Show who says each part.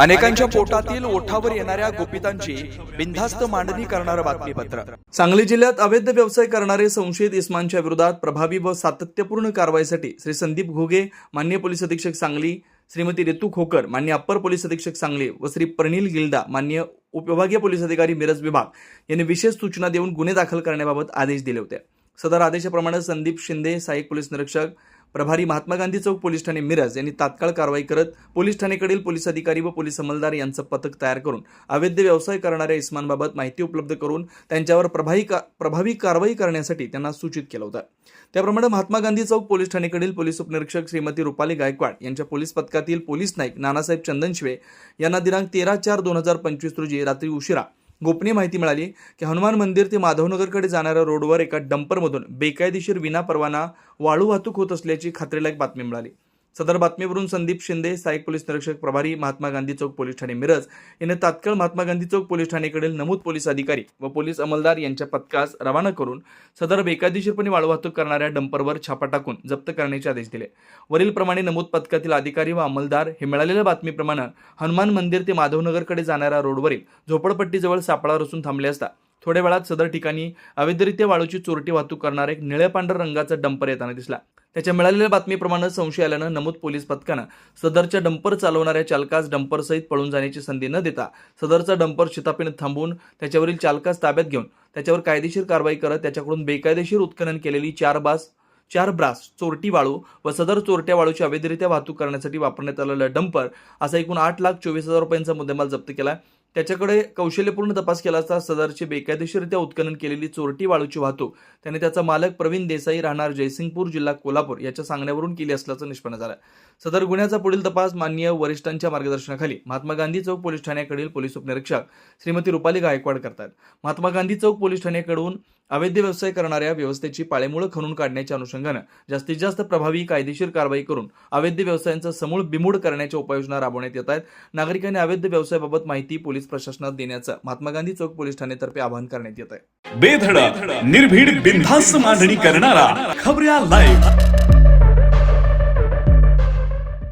Speaker 1: अनेकांच्या पोटातील ओठावर येणाऱ्या गोपितांची बिनधास्त मांडणी करणारं बातमीपत्र. सांगली जिल्ह्यात अवैध व्यवसाय करणारे संशयित इस्मानच्या विरोधात प्रभावी व सातत्यपूर्ण कारवाईसाठी श्री संदीप घोगे मान्य पोलीस अधीक्षक सांगली श्रीमती रितू खोकर मान्य अप्पर पोलीस अधीक्षक सांगली व श्री प्रणील गिल्दा मान्य उपविभागीय पोलीस अधिकारी मिरज विभाग यांनी विशेष सूचना देऊन गुन्हे दाखल करण्याबाबत आदेश दिले होते. सदर आदेशाप्रमाणे संदीप शिंदे सहाय्यक पोलीस निरीक्षक प्रभारी महात्मा गांधी चौक पोलीस ठाणे मिरज यांनी तात्काळ कारवाई करत पोलीस ठाणेकडील पोलीस अधिकारी व पोलीस अंमलदार यांचं पथक तयार करून अवैध व्यवसाय करणाऱ्या इस्मानबाबत माहिती उपलब्ध करून त्यांच्यावर प्रभावी का प्रभावी कारवाई करण्यासाठी त्यांना सूचित केलं होतं. त्याप्रमाणे महात्मा गांधी चौक पोलीस ठाणेकडील पोलीस उपनिरीक्षक श्रीमती रुपाली गायकवाड यांच्या पोलीस पथकातील पोलीस नाईक नानासाहेब चंदनशिवे यांना दिनांक तेरा चार दोन हजार पंचवीस रोजी रात्री उशिरा गोपनीय माहिती मिळाली की हनुमान मंदिर ते माधवनगरकडे जाणाऱ्या रोडवर एका डंपरमधून बेकायदेशीर विना परवाना वाळू वाहतूक होत असल्याची खात्रीलायक बातमी मिळाली. सदर बातमीवरून संदीप शिंदे सहाय्यक पोलीस निरीक्षक प्रभारी महात्मा गांधी चौक पोलीस ठाणे मिरज. यांनी तात्काळ महात्मा गांधी चौक पोलीस ठाणेकडील नमूद पोलीस अधिकारी व पोलीस अंमलदार यांच्या पथकास रवाना करून सदर बेकायदेशीरपणे वाळू वाहतूक करणाऱ्या डंपरवर छापा टाकून जप्त करण्याचे आदेश दिले. वरील प्रमाणे नमूद पथकातील अधिकारी व अंमलदार हे मिळालेल्या बातमीप्रमाणे हनुमान मंदिर ते माधवनगरकडे जाणाऱ्या रोडवरील झोपडपट्टीजवळ सापळा रचून थांबले असता थोड्या वेळात सदर ठिकाणी अवैधरित्या वाळूची चोरटी वाहतूक करणारा एक निळ्या पांढऱ्या रंगाचा डंपर येताना दिसला. त्याच्या मिळालेल्या बातमीप्रमाणे संशय आल्यानं नमूद पोलीस पथकानं सदरच्या डंपर चालवणाऱ्या चालकास डंपरसहित पळून जाण्याची संधी न देता सदरचा डंपर शितापीनं थांबवून त्याच्यावरील चालकास ताब्यात घेऊन त्याच्यावर कायदेशीर कारवाई करत त्याच्याकडून बेकायदेशीर उत्खनन केलेली चार बास चार ब्रास चोरटी वाळू व सदर चोरट्या वाळूची अवैधरित्या वाहतूक करण्यासाठी वापरण्यात आलेलं डंपर असा एकूण आठ लाख चोवीस हजार रुपयांचा मुद्देमाल जप्त केला त्याच्याकडे कौशल्यपूर्ण तपास केला असता सदरची बेकायदेशीररित्या उत्खनन केलेली चोरटी वाळूची वाहतूक त्याने त्याचा मालक प्रवीण देसाई राहणार जयसिंगपूर जिल्हा कोल्हापूर याच्या सांगण्यावरून केली असल्याचं निष्पन्न झालं. सदर गुन्ह्याचा पुढील तपास माननीय वरिष्ठांच्या मार्गदर्शनाखाली महात्मा गांधी चौक पोलीस ठाण्याकडील पोलीस उपनिरीक्षक श्रीमती रुपाली गायकवाड करतात. महात्मा गांधी चौक पोलीस ठाण्याकडून अवैध व्यवसाय करणाऱ्या व्यवस्थेची पाळेमुळं खणून काढण्याच्या अनुषंगानं जास्तीत जास्त प्रभावी कायदेशीर कारवाई करून अवैध व्यवसायांचा समूळ बिमूड करण्याच्या उपाययोजना राबवण्यात येत आहेत. नागरिकांनी अवैध व्यवसायाबाबत माहिती पोलीस प्रशासनात देण्याचं महात्मा गांधी चौक पोलीस ठाणेतर्फे आवाहन करण्यात येत आहे.
Speaker 2: बेधडक निर्भीड बिनधास्त मांडणी करणारा खबऱ्या लाईव्ह